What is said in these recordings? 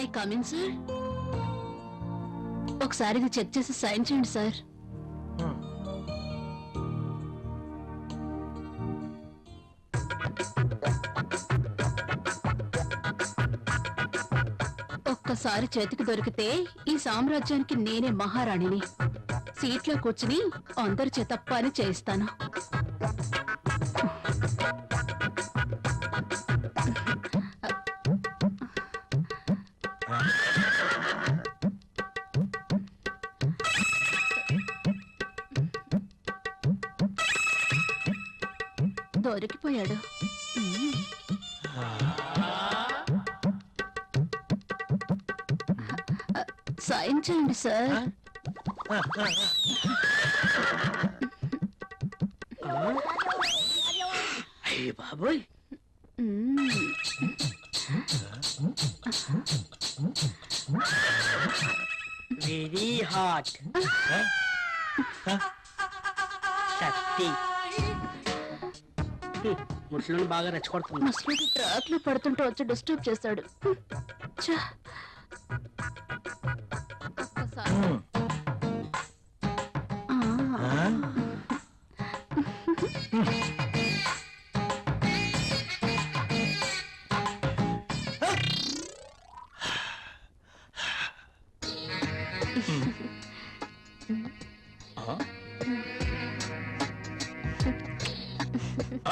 I come in sir ఒకసారి ఇది check చేసి సైన్ చేయండి సార్ ఒక్కసారి చేతికి దొరికితే ఈ సామ్రాజ్యానికి నేనే మహారాణిని. సీట్లో కూర్చుని అందరి చేత పని చేయిస్తాను. దొరికిపోయాడు మ్మ్. సైన్ చేయండి సార్ అయ్య బాబోయ్ మ్మ్. వెరీ హాట్ శక్తి ముసలిని బాగా రెచ్చగొడుతుంది ముసలికి ట్రాక్లో పడుతుంటే వచ్చి డిస్టర్బ్ చేశాడు. ఛ.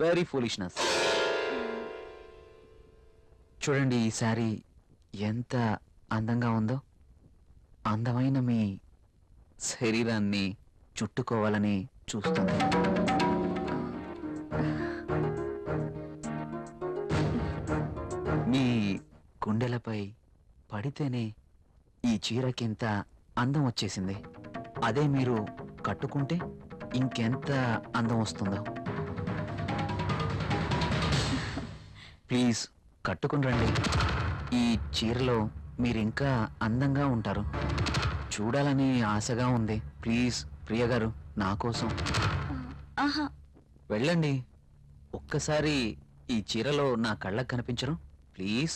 వెరీ ఫూలిష్నెస్ చూడండి ఈ శారీ ఎంత అందంగా ఉందో. అందమైన మీ శరీరాన్ని చుట్టుకోవాలని చూస్తుంది. మీ గుండెలపై పడితేనే ఈ చీరకింత అందం వచ్చేసింది. అదే మీరు కట్టుకుంటే ఇంకెంత అందం వస్తుందో. ప్లీజ్ కట్టుకుని రండి. ఈ చీరలో మీరు ఇంకా అందంగా ఉంటారు. చూడాలని ఆశగా ఉంది. ప్లీజ్ ప్రియ గారు నా కోసం. ఆహా. వెళ్ళండి. ఒక్కసారి ఈ చీరలో నా కళ్ళకు కనిపించరు. ప్లీజ్